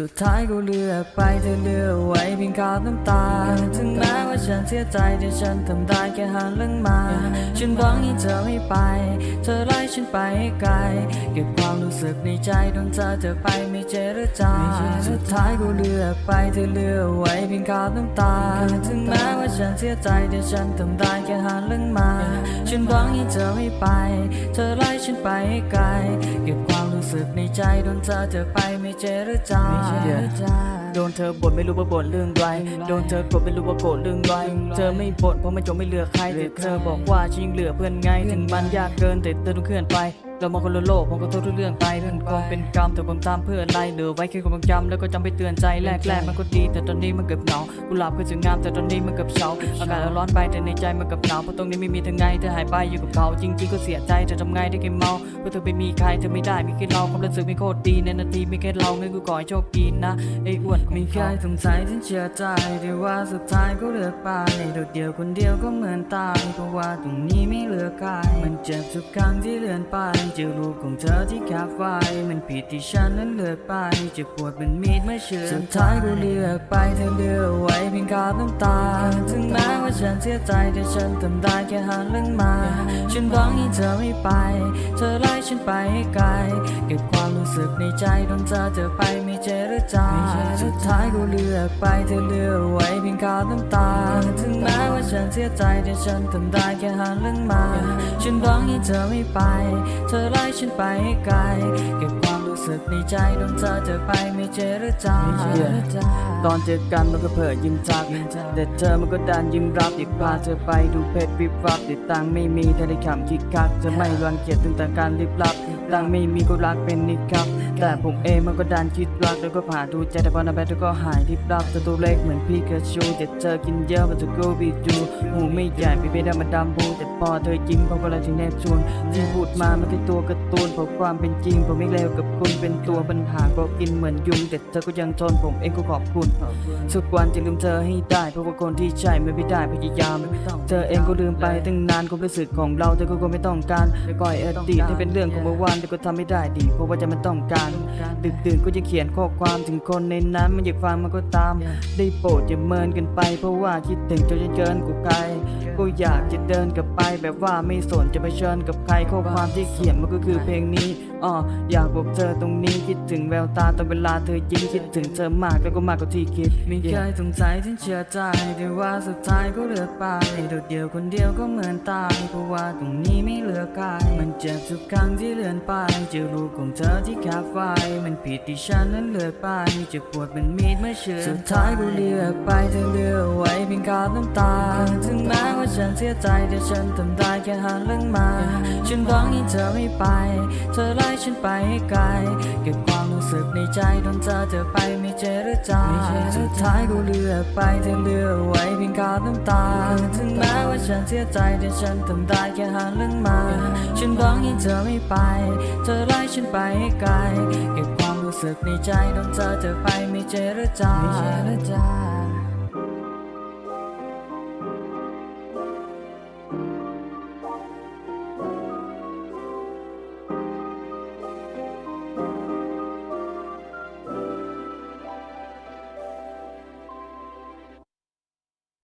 สุดท้ายก็เลือกไปเธอเลือกไว้เพียงคราบน้ำตา ถึงแม้ว่าฉันเสียใจแต่ฉันทำได้แค่หันหลังมา ฉันหวังให้เธอไม่ไป เธอไล่ฉันไปให้ไกล เก็บความรู้สึกในใจโดนเธอเธอไปไม่เจรจา สุดท้ายก็เลือกไปเธอเลือกไว้เพียงคราบน้ำตา ถึงแม้ว่าฉันเสียใจแต่ฉันทำได้แค่หันหลังมา ฉันหวังให้เธอไม่ไป เธอไล่ฉันไปให้ไกล เก็บ สึกในใจโดนเธอเธอไปไม่เจรจาโดนเธอบ่นไม่รู้ว่าบ่นเรื่องไรโดนเธอโกรธไม่รู้ว่าโกรธเรื่องไรเธอไม่บ่นเพราะไม่จงไม่เหลือใครแต่เธอบอกว่าชิงเหลือเพื่อนไงถึงมันยากเกินแต่เธอต้องเคลื่อนไป เรามองคนละโลกผมก็โทษทุกเรื่องไปเรื่องคงเป็นกรรมแต่ผมตามเพื่ออะไรเหลือไว้แค่ความจำแล้วก็จำไปเตือนใจแรกแรกๆมันก็ดี แต่ตอนนี้มันเกือบเหงากุหลาบก็จะงามแต่ตอนนี้มันเกือบเฉาอากาศร้อนไปแต่ในใจมันเกือบหนาวเพราะตรงนี้ไม่มีเธอไงเธอหายไปอยู่กับเขาจริงๆก็เสียใจแต่ทำไงได้แค่เมาเพราะเธอไม่มีใครเธอไม่ได้มีแค่เราความรู้สึกไม่โคตรดีในนาทีมีแค่เรางั้นกูขอให้โชคดีนะไอ้อ้วนไม่เคยสงสัยฉันเชื่อใจแต่ว่าสุดท้ายก็เลือกไปโดดเดียวคนเดียวก็เหมือนตายเพราะว่าตรงนี้ไม่เหลือใครมันเจ็บทุกครั้งที่เลื่อนไปเจะรู้ของเธอที่ขาไฟมันผิดที่ฉันนั้นเลือกไปจะปวดเป็นมีดเมื่อเชื่อสุดท้ายก็เลือกไปเธอเลือกไว้ เพียงคราบน้ำตา ถึงแม้ว่าฉันเสียใจแต่ฉันทำได้แค่หันหลังมา ฉันหวังให้เธอไม่ไป เธอไล่ฉันไปให้ไกล เก็บความรู้สึกในใจโดนเธอเธอไปไม่เจรจาสุดท้ายก็เลือกไปเธอเลือกไว้เพียงคราบน้ำตา ถึงแม้ว่าฉันเสียใจแต่ฉันทำได้แค่หันหลังมา ฉันหวังให้เธอไม่ไป เธอไล่ฉันไปให้ไกล เก็บความ สึกในใจโดนเธอเธอไปไม่เจรจา ตอนเจอกันมันก็เผยยิ้มจัก แต่เธอมันก็ดันยิ้มรับอยากพาเธอไปดูเพชรวิบวับติดตังไม่มีเธอได้คำคิดคักจะไม่รังเกียจถึงแต่การลิบลับตังไม่มีก็รักเป็นนิครับ แต่ผมเองมันก็ดันคิดรักแล้วก็ผ่าดูใจแต่พอนาแบทก็หายรีบรับแต่ตัวเล็กเหมือนพี่กระชูแต่เธอกินเยอะมันจะโกบีดูหูไม่ใหญ่ไม่ได้มาดำบูแต่พอเธอยิ้มเขาก็เลยถึงแนบชวนที่พูดมามันเป็นตัวการ์ตูนเพราะความเป็นจริง ผมไม่เลวกับคุณเป็นตัวปัญหาก็กินเหมือนยุงแต่เธอก็ยังทนผมเองก็ขอบคุณทุกวันจะลืมเธอให้ได้เพราะว่าคนที่ใช่ไม่ได้พยายามเธอเองก็ลืมไปตั้งนานความรู้สึกของเราเธอก็คงไม่ต้องการปล่อยอดีตให้เป็นเรื่องของเมื่อวานแต่ก็ทำไม่ได้ดีเพราะว่าจะมันต้องการดึกดื่นก็จะเขียนข้อความถึงคนในนั้นมันอยากฟังมันก็ตาม ได้โปรดอย่าเมินกันไปเพราะว่าคิดถึงจนจะเกินกูไกล ก็อยากจะเดินกลับไปแบบว่าไม่สนจะไปเชิญกับใครข้อความที่เขียนมันก็คือเพลงนี้อ๋ออยากบอกเธอตรงนี้คิดถึงแววตาตอนเวลาเธอยิ้มคิดถึงเธอมากแล้วก็มากกว่าที่คิดไม่เคยสงสัยฉันเชื่อใจแต่ว่าสุดท้ายก็เลือกไปโดดเดียวคนเดียวก็เหมือนตายเพราะว่าตรงนี้ไม่เหลือใครมันเจ็บทุกครั้งที่เลื่อนไปเจอรูปของเธอที่คาไฟมันผิดที่ฉันนั้นเลือกไปเจ็บปวดเป็นมีดเมื่อเชื่อสุดท้ายก็เลือกไปเธอเลือกไว้เพียงคราบน้ำตาถึงแม้ว่าฉันเสียใจแต่ฉันทำได้แค่หันหลังมา ฉันหวังให้เธอไม่ไป เธอไล่ฉันไปให้ไกล เก็บความรู้สึกในใจโดนเธอเธอไปไม่เจรจาสุดท้ายก็เลือกไปเธอเลือกไว้เพียงคราบน้ำตา ถึงแม้ว่าฉันเสียใจแต่ฉันทำได้แค่หันหลังมา ฉันหวังให้เธอไม่ไป เธอไล่ฉันไปให้ไกล เก็บความรู้สึกในใจโดนเธอเธอไปไม่เจรจา